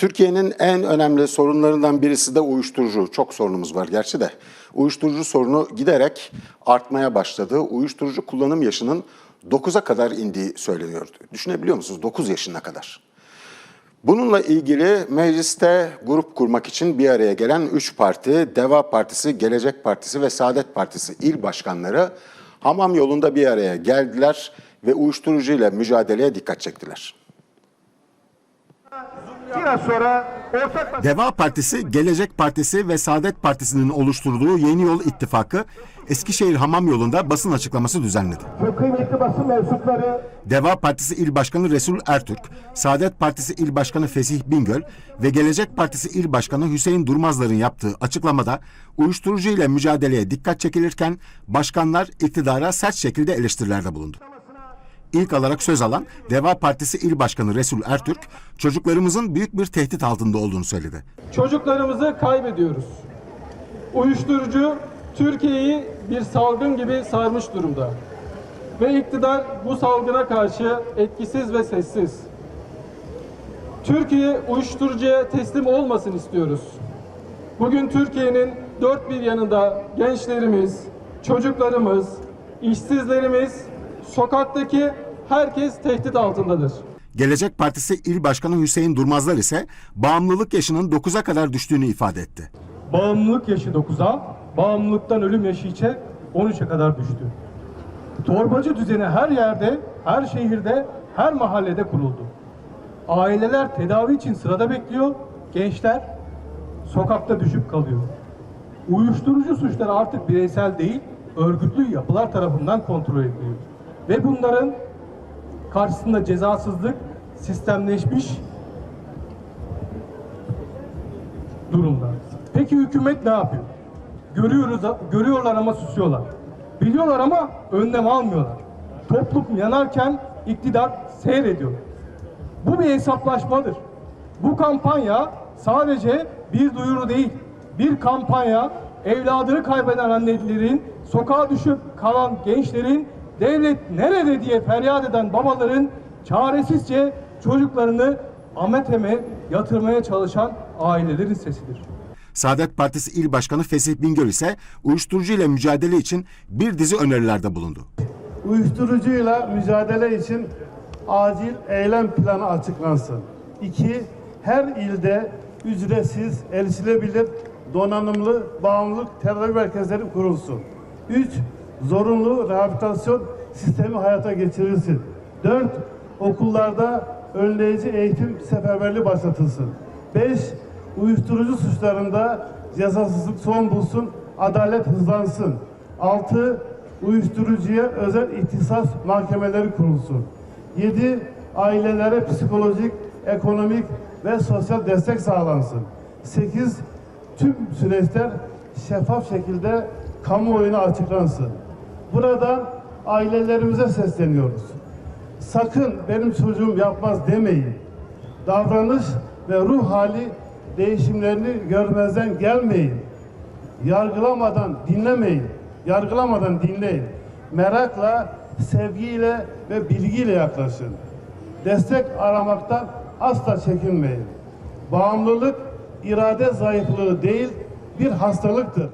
Türkiye'nin en önemli sorunlarından birisi de uyuşturucu. Çok sorunumuz var gerçi de. Uyuşturucu sorunu giderek artmaya başladı. Uyuşturucu kullanım yaşının 9'a kadar indiği söyleniyor. Düşünebiliyor musunuz? 9 yaşına kadar. Bununla ilgili mecliste grup kurmak için bir araya gelen 3 parti, Deva Partisi, Gelecek Partisi ve Saadet Partisi il başkanları hamam yolunda bir araya geldiler ve uyuşturucuyla mücadeleye dikkat çektiler. Biraz sonra ortak Deva Partisi, Gelecek Partisi ve Saadet Partisi'nin oluşturduğu Yeni Yol İttifakı Eskişehir Hamam Yolu'nda basın açıklaması düzenledi. çok kıymetli basın mensupları Deva Partisi İl Başkanı Resul Ertürk, Saadet Partisi İl Başkanı Fesih Bingöl ve Gelecek Partisi İl Başkanı Hüseyin Durmazlar'ın yaptığı açıklamada uyuşturucu ile mücadeleye dikkat çekilirken başkanlar iktidara sert şekilde eleştirilerde bulundu. İlk alarak söz alan Deva Partisi İl Başkanı Resul Ertürk, çocuklarımızın büyük bir tehdit altında olduğunu söyledi. Çocuklarımızı kaybediyoruz. Uyuşturucu Türkiye'yi bir salgın gibi sarmış durumda. Ve iktidar bu salgına karşı etkisiz ve sessiz. Türkiye uyuşturucuya teslim olmasın istiyoruz. Bugün Türkiye'nin dört bir yanında gençlerimiz, çocuklarımız, işsizlerimiz, sokaktaki herkes tehdit altındadır. Gelecek Partisi İl Başkanı Hüseyin Durmazlar ise bağımlılık yaşının 9'a kadar düştüğünü ifade etti. Bağımlılık yaşı 9'a, bağımlılıktan ölüm yaşı içe 13'e kadar düştü. Torbacı düzeni her yerde, her şehirde, her mahallede kuruldu. Aileler tedavi için sırada bekliyor, gençler sokakta düşüp kalıyor. Uyuşturucu suçları artık bireysel değil, örgütlü yapılar tarafından kontrol ediliyor. Ve bunların karşısında cezasızlık sistemleşmiş durumda. Peki hükümet ne yapıyor? Görüyoruz, görüyorlar ama susuyorlar. Biliyorlar ama önlem almıyorlar. Toplum yanarken iktidar seyrediyor. Bu bir hesaplaşmadır. Bu kampanya sadece bir duyuru değil, bir kampanya evladını kaybeden annelerin, sokağa düşüp kalan gençlerin, devlet nerede diye feryat eden babaların çaresizce çocuklarını ameteme yatırmaya çalışan ailelerin sesidir. Saadet Partisi İl Başkanı Fesih Bingöl ise uyuşturucu ile mücadele için bir dizi önerilerde bulundu. uyuşturucuyla mücadele için acil eylem planı açıklansın. İki, her ilde ücretsiz, erişilebilir, donanımlı bağımlılık tedavi merkezleri kurulsun. Üç, zorunlu rehabilitasyon sistemi hayata geçirilsin. Dört, okullarda önleyici eğitim seferberliği başlatılsın. Beş, uyuşturucu suçlarında cezasızlık son bulsun, adalet hızlansın. Altı, uyuşturucuya özel ihtisas mahkemeleri kurulsun. 7. Ailelere psikolojik, ekonomik ve sosyal destek sağlansın. 8. Tüm süreçler şeffaf şekilde kamuoyuna açıklansın. Buradan ailelerimize sesleniyoruz. Sakın benim çocuğum yapmaz demeyin. Davranış ve ruh hali değişimlerini görmezden gelmeyin. Yargılamadan dinlemeyin. Yargılamadan dinleyin. Merakla, sevgiyle ve bilgiyle yaklaşın. Destek aramaktan asla çekinmeyin. Bağımlılık irade zayıflığı değil, bir hastalıktır.